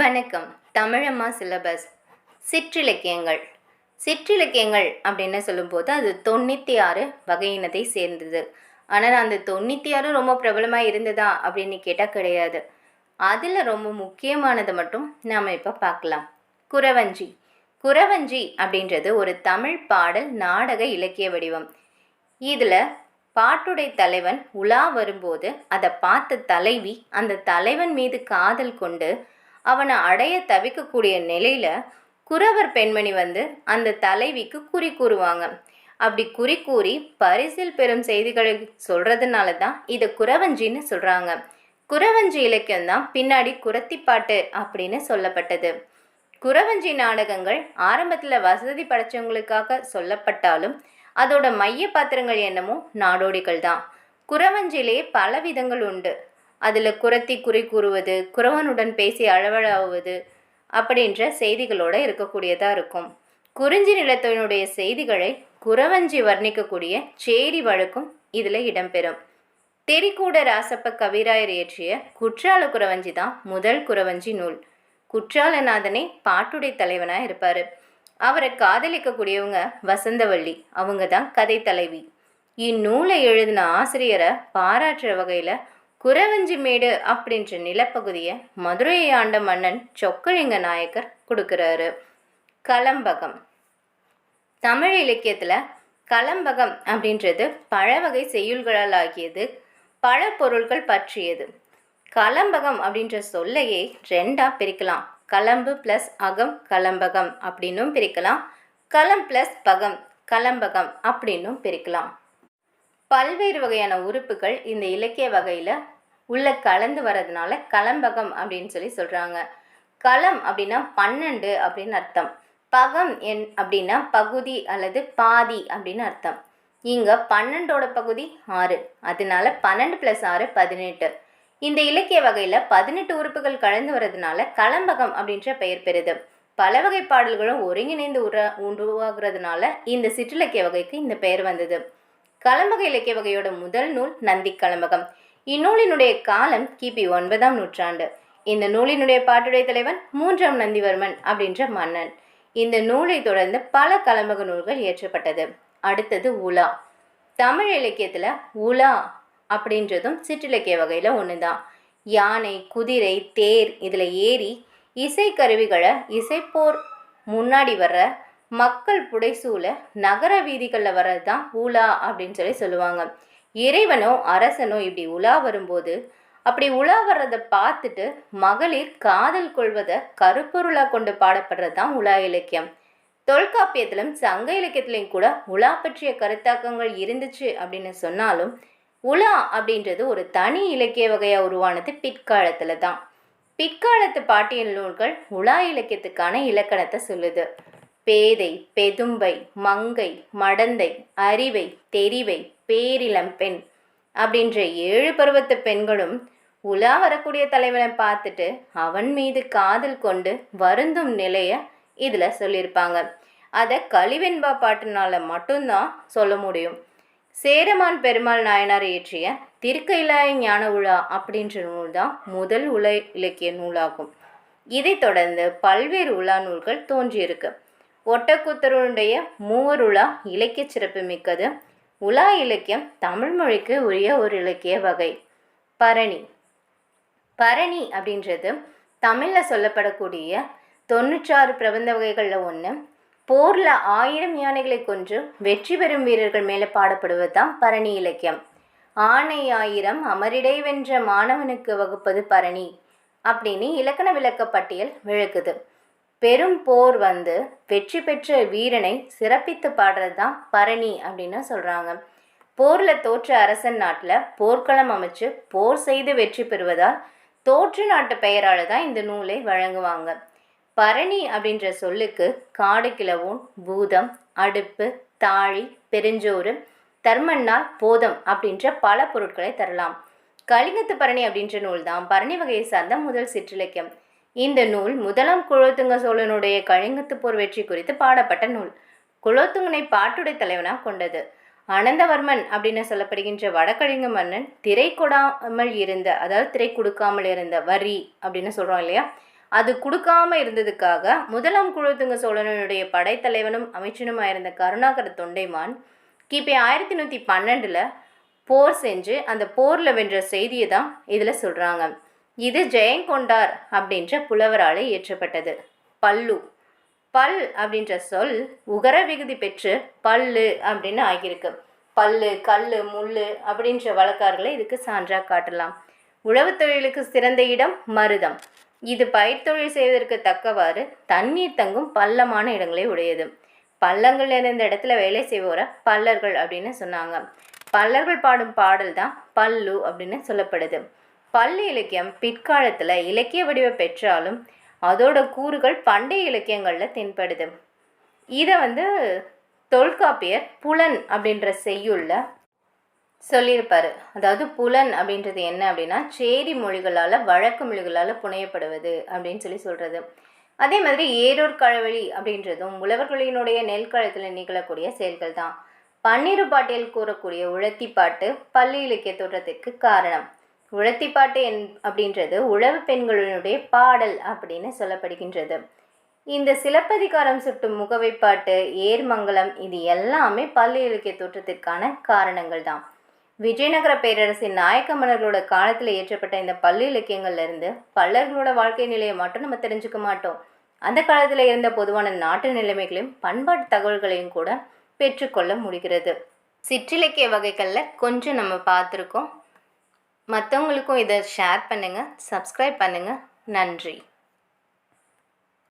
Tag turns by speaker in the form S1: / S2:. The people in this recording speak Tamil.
S1: வணக்கம். தமிழம்மா சிலபஸ் சிற்றிலக்கியங்கள். சிற்றிலக்கியங்கள் அப்படின்னு சொல்லும்போது அது தொண்ணூற்றி ஆறு வகையினத்தை சேர்ந்தது. ஆனால் அந்த தொண்ணூற்றி ஆறு ரொம்ப பிரபலமாக இருந்ததா அப்படின்னு கேட்டால் கிடையாது. அதில் ரொம்ப முக்கியமானதை மட்டும் நாம் இப்போ பார்க்கலாம். குறவஞ்சி. குறவஞ்சி அப்படின்றது ஒரு தமிழ் பாடல் நாடக இலக்கிய வடிவம். இதில் பாட்டுடை தலைவன் உலா வரும்போது அதை பார்த்த தலைவி அந்த தலைவன் மீது காதல் கொண்டு அவனை அடைய தவிக்கக்கூடிய நிலையில் குறவர் பெண்மணி வந்து அந்த தலைவிக்கு குறி கூறுவாங்க. அப்படி குறி கூறி பரிசில் பெறும் செய்திகளை சொல்கிறதுனால தான் இதை குறவஞ்சின்னு சொல்கிறாங்க குறவஞ்சி இலக்கியம் தான் பின்னாடி குரத்திப்பாட்டு அப்படின்னு சொல்லப்பட்டது. குறவஞ்சி நாடகங்கள் ஆரம்பத்தில் வசதி படைச்சவங்களுக்காக சொல்லப்பட்டாலும் அதோட மைய பாத்திரங்கள் என்னமோ நாடோடிகள் தான் குறவஞ்சிலே பல விதங்கள் உண்டு. அதில் குரத்தி குறி கூறுவது குறவனுடன் பேசி அளவழாவது அப்படின்ற செய்திகளோட இருக்கக்கூடியதாக இருக்கும். குறிஞ்சி நிலத்தினுடைய செய்திகளை குறவஞ்சி வர்ணிக்கக்கூடிய சேரி வழக்கும் இதில் இடம்பெறும். தெரிக்கூட ராசப்ப கவிராயர் இயற்றிய குற்றால குறவஞ்சி தான் முதல் குறவஞ்சி நூல். குற்றாலநாதனே பாட்டுடை தலைவனாக இருப்பார். அவரை காதலிக்கக்கூடியவங்க வசந்தவள்ளி அவங்க தான் கதை தலைவி. இந்நூலை எழுதின ஆசிரியரை பாராட்டுற வகையில் குறவஞ்சிமேடு அப்படின்ற நிலப்பகுதியை மதுரையை ஆண்ட மன்னன் சொக்கலிங்க நாயக்கர் கொடுக்குறாரு. கலம்பகம். தமிழ் இலக்கியத்தில் கலம்பகம் அப்படின்றது பழவகை செய்யுள்களால் ஆகியது பல பொருட்கள் பற்றியது. கலம்பகம் அப்படின்ற சொல்லையே ரெண்டாக பிரிக்கலாம். கலம்பு ப்ளஸ் அகம் கலம்பகம் அப்படின்னும் பிரிக்கலாம். களம் ப்ளஸ் பகம் கலம்பகம் அப்படின்னும் பிரிக்கலாம். பல்வேறு வகையான உறுப்புகள் இந்த இலக்கிய வகையில் உள்ள கலந்து வர்றதுனால கலம்பகம் அப்படின்னு சொல்லி சொல்கிறாங்க களம் அப்படின்னா பன்னெண்டு அப்படின்னு அர்த்தம். பகம் என் அப்படின்னா பகுதி அல்லது பாதி அப்படின்னு அர்த்தம். இங்கே பன்னெண்டோட பகுதி ஆறு. அதனால பன்னெண்டு ப்ளஸ் ஆறு பதினெட்டு. இந்த இலக்கிய வகையில் பதினெட்டு உறுப்புகள் கலந்து வர்றதுனால கலம்பகம் அப்படின்ற பெயர் பெறுது. பல வகை பாடல்களும் ஒருங்கிணைந்து உர உருவாகிறதுனால இந்த சிற்றிலக்கிய வகைக்கு இந்த பெயர் வந்தது. கலம்பக இலக்கிய வகையோட முதல் நூல் நந்தி கலம்பகம். இந்நூலினுடைய காலம் கிபி ஒன்பதாம் நூற்றாண்டு. இந்த நூலினுடைய பாட்டுடைய தலைவன் மூன்றாம் நந்திவர்மன் அப்படின்ற மன்னன். இந்த நூலை தொடர்ந்து பல கலம்பக நூல்கள் இயற்றப்பட்டது. அடுத்தது உலா. தமிழ் இலக்கியத்தில் உலா அப்படின்றதும் சிற்றிலக்கிய வகையில் ஒன்று தான் யானை குதிரை தேர் இதில் ஏறி இசைக்கருவிகளை இசைப்போர் முன்னாடி வர்ற மக்கள் புடைசூழ நகர வீதிகளில் வர்றது தான் உலா அப்படின்னு சொல்லி சொல்லுவாங்க. இறைவனோ அரசனோ இப்படி உலா வரும்போது அப்படி உலா வர்றதை பார்த்துட்டு மகளிர் காதல் கொள்வதை கருப்பொருளாக கொண்டு பாடப்படுறது தான் உலா இலக்கியம். தொல்காப்பியத்திலும் சங்க இலக்கியத்திலையும் கூட உலா பற்றிய கருத்தாக்கங்கள் இருந்துச்சு அப்படின்னு சொன்னாலும் உலா அப்படின்றது ஒரு தனி இலக்கிய வகையாக உருவானது பிற்காலத்தில் தான். பிற்காலத்து பாட்டியல் நூல்கள் உலா இலக்கியத்துக்கான இலக்கணத்தை சொல்லுது. பேதை பெதும்பை மங்கை மடந்தை அறிவை தெரிவை பேரிளம் பெண் அப்படின்ற ஏழு பருவத்து பெண்களும் உலா வரக்கூடிய தலைவனை பார்த்துட்டு அவன் மீது காதல் கொண்டு வருந்தும் நிலையை இதில் சொல்லியிருப்பாங்க. அதை கலிவெண்பா பாட்டுனால மட்டும்தான் சொல்ல முடியும். சேரமான் பெருமாள் நாயனார் இயற்றிய திருக்கைலாய ஞான உலா அப்படின்ற நூல் தான் முதல் உல இலக்கிய நூலாகும். இதைத் தொடர்ந்து பல்வேறு உலா நூல்கள் தோன்றியிருக்கு. ஒட்டக்கூத்தருடைய மூவர் உலா இலக்கிய சிறப்பு மிக்கது உலா இலக்கியம் தமிழ் மொழிக்கு உரிய ஒரு இலக்கிய வகை. பரணி. பரணி அப்படின்றது தமிழில் சொல்லப்படக்கூடிய தொண்ணூற்றாறு பிரபந்த வகைகளில் ஒன்று போரில் ஆயிரம் யானைகளை கொன்று வெற்றி பெறும் வீரர்கள் மேலே பாடப்படுவது தான் பரணி இலக்கியம். ஆணை ஆயிரம் அமரிடை வென்ற மாணவனுக்கு வகுப்பது பரணி அப்படின்னு இலக்கண விளக்கப்பட்டியல் விளக்குது. பெரும் போர் வந்து வெற்றி பெற்ற வீரனை சிறப்பித்து பாடுறது தான் பரணி அப்படின்னு சொல்கிறாங்க போரில் தோற்ற அரசன் நாட்டில் போர்க்களம் அமைச்சு போர் செய்து வெற்றி பெறுவதால் தோற்று நாட்டு பெயரால் தான் இந்த நூலை வழங்குவாங்க. பரணி அப்படின்ற சொல்லுக்கு காடு கிளவோன் பூதம் அடுப்பு தாழி பெருஞ்சோறு தர்மன்னால் போதம் அப்படின்ற பல பொருட்களை தரலாம். கலிங்கத்து பரணி அப்படின்ற நூல் தான் பரணி வகையை சார்ந்த முதல் சிற்றிலக்கியம். இந்த நூல் முதலாம் குலோத்துங்க சோழனுடைய கழிங்கத்து போர் வெற்றி குறித்து பாடப்பட்ட நூல். குலோத்துங்கனை பாட்டுடை தலைவனாக கொண்டது. அனந்தவர்மன் அப்படின்னு சொல்லப்படுகின்ற வடகழிங்க மன்னன் திரை கொடாமல் இருந்த அதாவது திரை கொடுக்காமல் இருந்த வரி அப்படின்னு சொல்கிறோம் இல்லையா? அது கொடுக்காம இருந்ததுக்காக முதலாம் குலோத்துங்க சோழனுடைய படைத்தலைவனும் அமைச்சனுமாக இருந்த கருணாகர தொண்டைமான் கிபி ஆயிரத்தி நூற்றி பன்னெண்டில் போர் செஞ்சு அந்த போரில் வென்ற செய்தியை தான் இதில் சொல்கிறாங்க இது ஜெயங்கொண்டார் அப்படின்ற புலவரால் இயற்றப்பட்டது. பல்லு. பல் அப்படின்ற சொல் உகர விகுதி பெற்று பல்லு அப்படின்னு ஆகியிருக்கு. பல்லு கல் முள்ளு அப்படின்ற வழக்காறுகளை இதுக்கு சான்றாக காட்டலாம். உழவுத் தொழிலுக்கு சிறந்த இடம் மருதம். இது பயிர் தொழில் செய்வதற்கு தக்கவாறு தண்ணீர் தங்கும் பள்ளமான இடங்களை உடையது. பள்ளங்கள் இருந்த இடத்துல வேலை செய்வோரை பல்லர்கள் அப்படின்னு சொன்னாங்க. பல்லர்கள் பாடும் பாடல் தான் பல்லு அப்படின்னு சொல்லப்படுது. பள்ளி இலக்கியம் பிற்காலத்தில் இலக்கிய வடிவம் பெற்றாலும் அதோட கூறுகள் பண்டைய இலக்கியங்களில் தென்படுது. இதை வந்து தொல்காப்பியர் புலன் அப்படின்ற செய்யுள்ள சொல்லியிருப்பார். அதாவது புலன் அப்படின்றது என்ன அப்படின்னா சேரி மொழிகளால் வழக்கு மொழிகளால் புனையப்படுவது அப்படின்னு சொல்லி சொல்கிறது அதே மாதிரி ஏரூர் கழவழி அப்படின்றதும் உழவர்களினுடைய நெல்களத்தில் நிகழக்கூடிய செயல்கள் தான் பன்னிரு பாட்டில் கூறக்கூடிய உழத்தி பாட்டு பள்ளி இலக்கிய தோற்றத்திற்கு காரணம். உழத்திப்பாட்டு என் அப்படின்றது உழவு பெண்களினுடைய பாடல் அப்படின்னு சொல்லப்படுகின்றது. இந்த சிலப்பதிகாரம் சுட்டும் முகவைப்பாட்டு ஏர்மங்கலம் இது எல்லாமே பள்ளி இலக்கிய தோற்றத்திற்கான காரணங்கள் தான். விஜயநகர பேரரசின் நாயக்க மன்னர்களோட காலத்தில் இயற்றப்பட்ட இந்த பள்ளி இலக்கியங்கள்லேருந்து பல்லர்களோட வாழ்க்கை நிலையை மட்டும் நம்ம தெரிஞ்சுக்க மாட்டோம். அந்த காலத்தில் இருந்த பொதுவான நாட்டு நிலைமைகளையும் பண்பாட்டு தகவல்களையும் கூட பெற்றுக்கொள்ள முடிகிறது. சிற்றிலக்கிய வகைகளில் கொஞ்சம் நம்ம பார்த்துருக்கோம். மற்றவங்களுக்கும் இதை ஷேர் பண்ணுங்கள் சப்ஸ்கிரைப் பண்ணுங்கள் நன்றி.